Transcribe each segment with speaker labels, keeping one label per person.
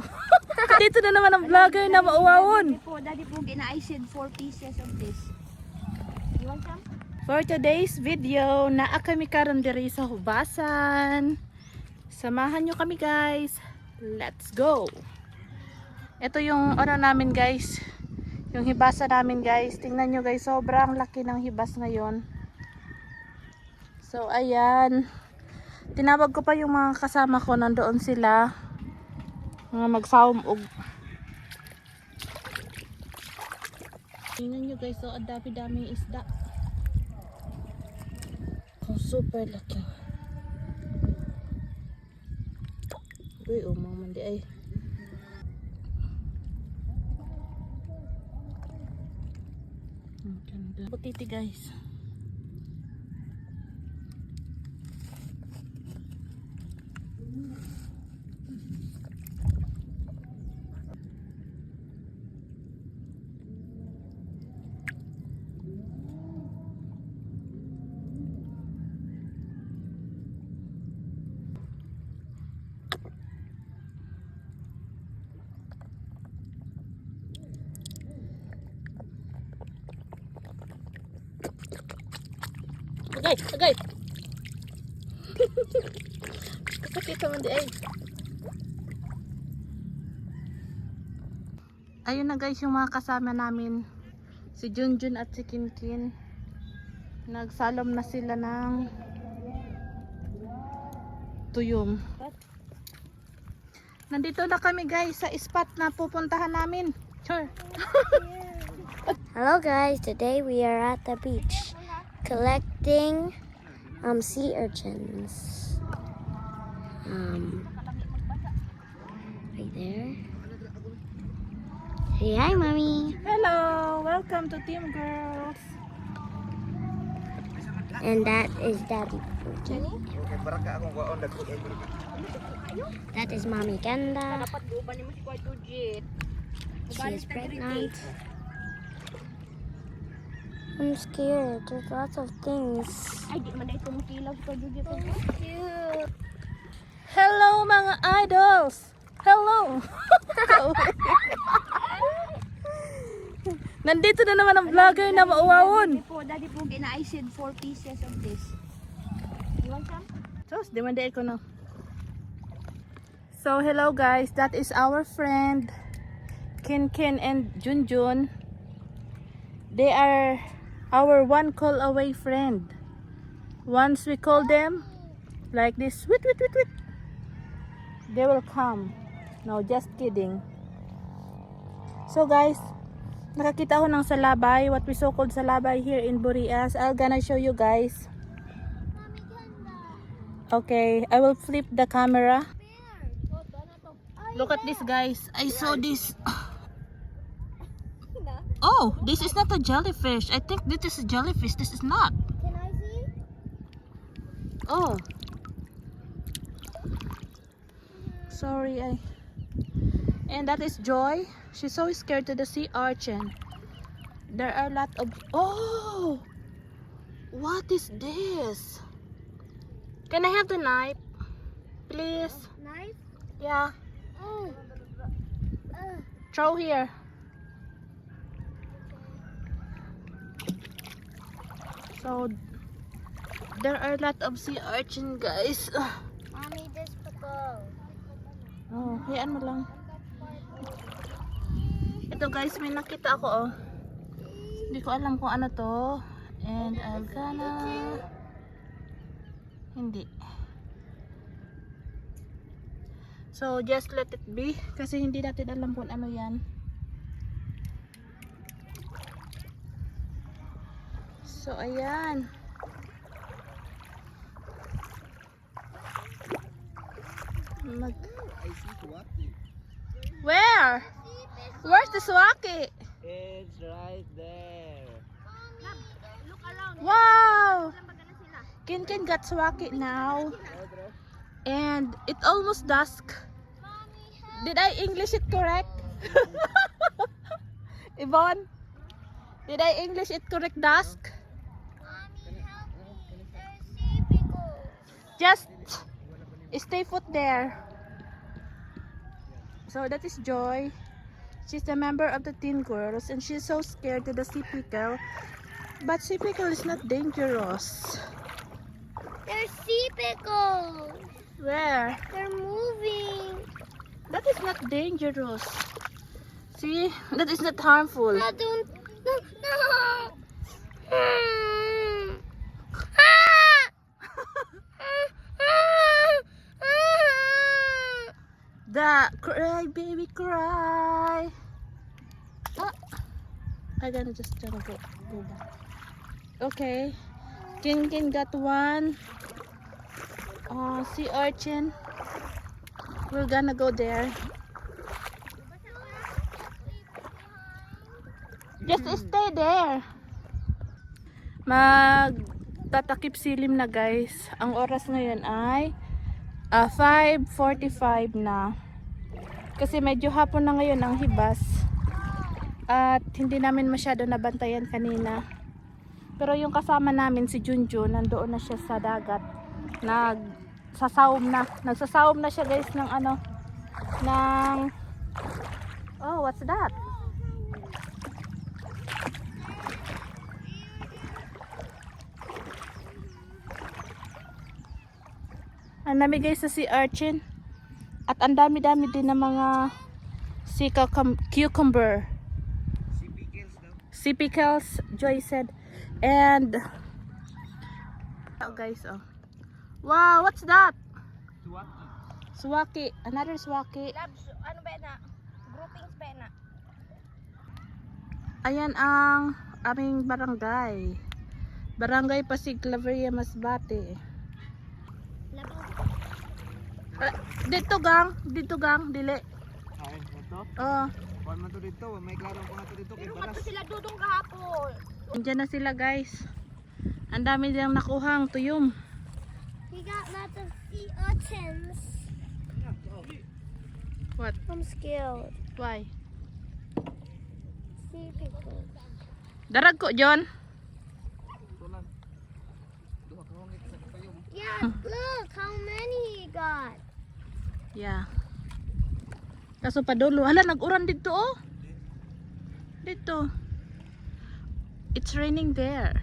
Speaker 1: Dito na naman ang vlogger na mauwawon.
Speaker 2: Daddy po, daddy po, gina I said 4 pieces of this. You want some?
Speaker 1: For today's video, naa kami karon diri sa hubasan. Samahan nyo kami guys. Let's go! Ito yung ano namin guys. Yung hibasa namin guys. Tingnan nyo guys, sobrang laki ng hibas ngayon. So ayan. Tinawag ko pa yung mga kasama ko. Nandoon sila. Mga magsawom og Tingnan nyo guys, so ang dami-daming isda. Oh, super laki. Uy, oh, mga mandi ay. Ang ganda. Putiti guys. Agay, agay. Kasakit sa mandi ay. Ayun na guys yung mga kasama namin. Si Junjun at si Kinkin. Nagsalom na sila ng tuyong. Nandito na kami guys sa spot na pupuntahan namin. Sure.
Speaker 3: Hello guys, today we are at the beach collecting um sea urchins. Um right there. Say hi mommy.
Speaker 1: Hello! Welcome to Team Girls.
Speaker 3: And that is Daddy Urchin. That is Mommy Ganda.
Speaker 2: Dapat guban ni mo si Kuya Jujit.
Speaker 3: She is pregnant. I'm scared. There's lots of things.
Speaker 2: Ay, di man dahil kumukilaw si Kuya Jujit. Cute.
Speaker 1: Hello mga idols! Hello! Nandito na naman ang vlogger na mauwawon.
Speaker 2: Daddy po, daddy I said 4 pieces of this. You want some?
Speaker 1: Sos, di man di ko no. So, hello guys. That is our friend Ken Ken and Junjun. They are our one call away friend. Once we call them like this, wait, wait, wait, wait. They will come. No, just kidding. So guys, nakakita ako ng salabay, what we so called salabay here in Burias. I'll gonna show you guys. Okay, I will flip the camera. Look at this guys. I saw this. Oh, this is not a jellyfish. I think this is a jellyfish. This is not.
Speaker 3: Can I see?
Speaker 1: Oh. Sorry, I. And that is Joy. She's so scared to the sea urchin. There are a lot of. Oh! What is this? Can I have the knife? Please?
Speaker 3: Knife?
Speaker 1: Yeah.
Speaker 3: Oh. Uh,
Speaker 1: Throw here. So there are a lot of sea urchin guys.
Speaker 3: Mommy, this purple.
Speaker 1: Oh, hayaan mo lang. Ito guys, may nakita ako oh. Hindi ko alam kung ano to. And I'm gonna... Hindi. So, just let it be. Kasi hindi natin alam kung ano yan. So, ayan. Mag... Where? Where's the swaki?
Speaker 4: It's right there.
Speaker 2: Look around.
Speaker 1: Wow! Kin Kin got swaki now. And it almost dusk. Did I English it correct? Yvonne? Did I English it correct dusk? Just stay put there. So that is Joy. She's a member of the Teen Girls and she's so scared to the sea pickle. But sea pickle is not dangerous.
Speaker 3: There's sea pickles.
Speaker 1: Where?
Speaker 3: They're moving.
Speaker 1: That is not dangerous. See? That is not harmful.
Speaker 3: No, don't. No, no. Hmm.
Speaker 1: The cry baby cry. Ah. I gonna just gonna go go back. Okay. Kin Kin got one. Uh, sea urchin. We're gonna go there. Just stay there. Mag tatakip silim na guys. Ang oras ngayon ay ah 5.45 na. Kasi medyo hapon na ngayon ang hibas. At hindi namin masyado nabantayan kanina. Pero yung kasama namin si Junjun, nandoon na siya sa dagat. Nag sasawom na. Nagsasawom na siya guys ng ano ng Oh, what's that? Ang dami guys sa sea urchin. At ang dami-dami din ng mga cucum- cucumber.
Speaker 4: Pickles.
Speaker 1: Sea pickles, Joy said. And oh guys, oh. Wow, what's that?
Speaker 4: Suwaki.
Speaker 1: Swaki, another swaki.
Speaker 2: Labs, ano ba na? Groupings ba na?
Speaker 1: Ayan ang aming barangay. Barangay Pasig Claveria Masbate. Ah, dito gang, dito gang, dili.
Speaker 4: Kain mo to.
Speaker 1: Oh,
Speaker 4: Kuhan mo to dito. May klaro ko na to dito
Speaker 2: Pero mato sila dudong kahapon.
Speaker 1: andyan na sila guys. Ang dami nilang nakuhang tuyom.
Speaker 3: We got lots of sea urchins.
Speaker 1: What?
Speaker 3: I'm scared.
Speaker 1: Why?
Speaker 3: Sea pickles.
Speaker 1: Darag ko, John.
Speaker 4: Ito.
Speaker 3: Yeah, look how many he got.
Speaker 1: Yeah. Kaso padulo. Hala, nag-uran dito oh. Dito. It's raining there.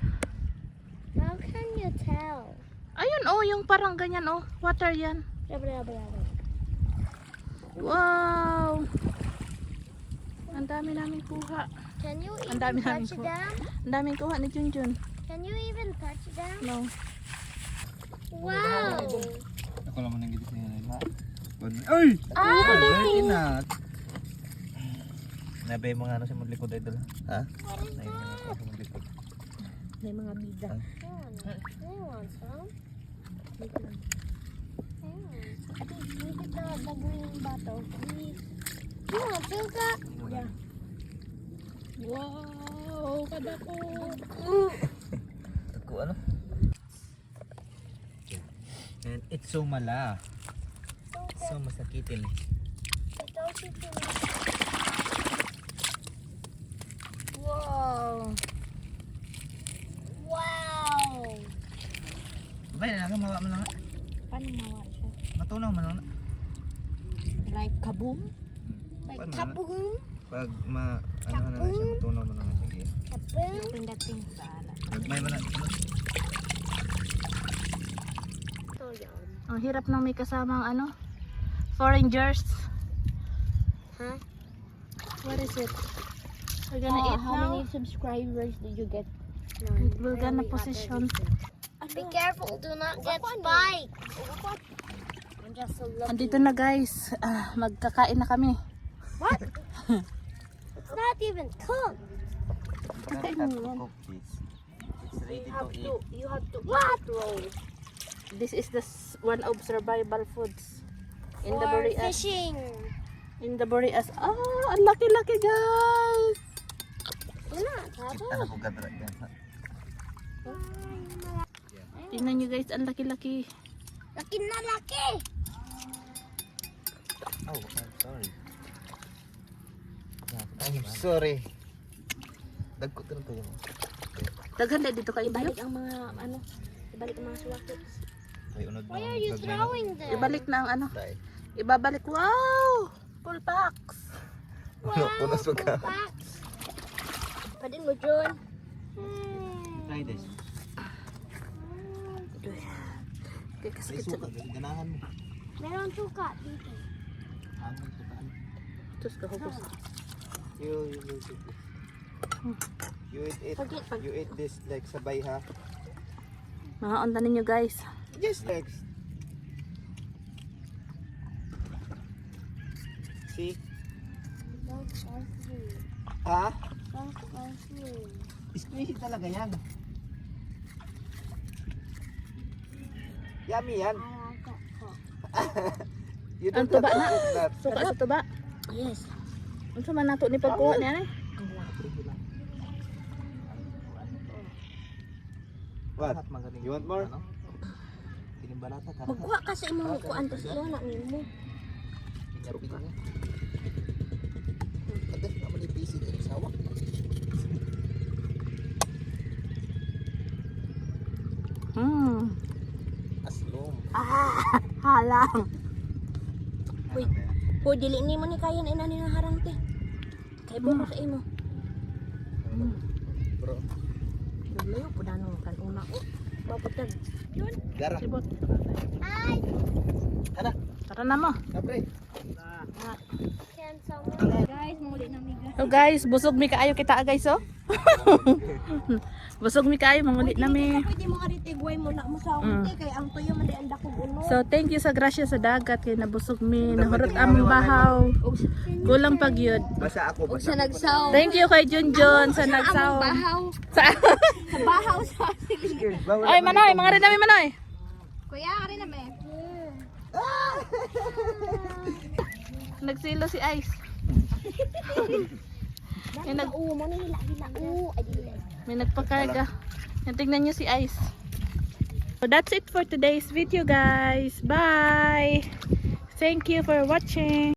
Speaker 3: How can you tell?
Speaker 1: Ayun oh, yung parang ganyan oh. Water yan. Wow! Ang dami namin kuha.
Speaker 3: Can you
Speaker 1: Ang
Speaker 3: even
Speaker 1: dami namin
Speaker 3: touch
Speaker 1: po.
Speaker 3: them?
Speaker 1: Ang daming kuha ni Junjun.
Speaker 3: Can you even touch them?
Speaker 1: No.
Speaker 3: Wow!
Speaker 4: Ako lang ang niya na. Ay!
Speaker 3: Ah!
Speaker 4: Ay, inat. Nabay mga ano sa maglikod idol. Ha? Nabay mga sa maglikod.
Speaker 1: May mga bida. Wow! Kada ko.
Speaker 4: Ako ano? And it's so mala. So masakitin.
Speaker 1: Wow!
Speaker 3: Wow!
Speaker 4: Bay na lang mawa man lang.
Speaker 1: Paano mawa siya?
Speaker 4: Matunaw man lang.
Speaker 1: Like kaboom?
Speaker 3: Like
Speaker 4: na?
Speaker 3: kaboom,
Speaker 4: Pag ma ano na lang siya matunaw man lang sige.
Speaker 3: kaboom.
Speaker 1: Pindating sa ala.
Speaker 4: May man ano?
Speaker 3: Ito yun.
Speaker 1: Ang hirap nang may kasamang ano? Foreigners.
Speaker 3: Huh?
Speaker 1: What is it? We're gonna
Speaker 2: Oh,
Speaker 1: eat
Speaker 2: how
Speaker 1: now.
Speaker 2: many subscribers did you get?
Speaker 1: We're gonna position.
Speaker 3: Be careful, do not get spiked. I'm just so lucky.
Speaker 1: Andito na guys. Ah, magkakain na kami.
Speaker 3: What? it's not even cooked.
Speaker 4: It's ready
Speaker 2: You have
Speaker 4: to
Speaker 2: you have to
Speaker 3: What?
Speaker 2: roll.
Speaker 1: This is the one of survival foods in the
Speaker 3: For
Speaker 1: Boreas.
Speaker 3: fishing.
Speaker 1: In the Boreas. Oh, ang laki-laki guys.
Speaker 3: Papa.
Speaker 4: Ano ko?
Speaker 1: Tingnan nyo guys, ang laki-laki.
Speaker 3: Laki na laki.
Speaker 4: Oh, I'm sorry. I'm sorry. Dagko to to yun.
Speaker 1: Daghan na dito kayo
Speaker 2: Ibalik ang mga, ano, ibalik ang mga suwakits.
Speaker 4: Ay unod
Speaker 3: Why are you throwing them?
Speaker 1: Ibalik na ang ano.
Speaker 4: Dai.
Speaker 1: Ibabalik. Wow! Full packs.
Speaker 2: Wow,
Speaker 4: Punas ka.
Speaker 2: packs. Padin mo, John.
Speaker 4: Try this.
Speaker 1: Okay,
Speaker 4: May
Speaker 1: kasakit
Speaker 4: suka.
Speaker 1: sa
Speaker 4: Ganahan mo.
Speaker 2: Meron suka dito.
Speaker 4: Ano sukaan?
Speaker 1: Tus kahubos.
Speaker 4: You, you will take this. You eat it.
Speaker 2: Pag-
Speaker 4: You eat this like sabay ha.
Speaker 1: Mga onta ninyo guys.
Speaker 4: Just like. See?
Speaker 2: That's our food.
Speaker 4: Ha? Squishy talaga yan. Yummy yan. You
Speaker 1: Ang tuba na. Suka sa tuba.
Speaker 2: Yes.
Speaker 1: Ano man nato ni pagkuha niya ni?
Speaker 4: What? You want more?
Speaker 2: Magkuha ka sa imong kuan to siya na mo.
Speaker 4: Ate, naman yung PC din sawa.
Speaker 1: Hmm.
Speaker 4: Aslom.
Speaker 2: Ah, halang. Uy, Hoy, dili ni mo ni kaya na ina ni harang te. Kay buko sa imo.
Speaker 4: Bro.
Speaker 2: Layo po dano kan una. Oh, maputag.
Speaker 4: Dara.
Speaker 1: Sibot.
Speaker 4: Kana.
Speaker 1: Tara na mo.
Speaker 4: Kapre.
Speaker 2: Can someone... Guys, muli na miga.
Speaker 1: So guys, busog mi kaayo kita guys oh. busog mi kaayo mangulit na mi.
Speaker 2: Pwede mo arite guway mo na mo sa unti kay ang tuyo man ang dakog uno.
Speaker 1: So thank you sa grasya sa dagat kay nabusog mi nahurot among bahaw. Gulang pagyud.
Speaker 4: Basa ako. Basa
Speaker 2: sa nagsaw.
Speaker 1: Thank you kay Junjun sa nagsaw.
Speaker 2: bahaw.
Speaker 1: Sa
Speaker 2: bahaw sa.
Speaker 4: Bawal
Speaker 1: Ay manoy, mga rin namin manoy.
Speaker 2: Kuya, ari na me.
Speaker 1: Nagsilo si Ice. May, nag,
Speaker 2: Oo, mo nila nila. Oo,
Speaker 1: may nagpakarga. Yan, tignan nyo si Ice. So that's it for today's video guys. Bye! Thank you for watching.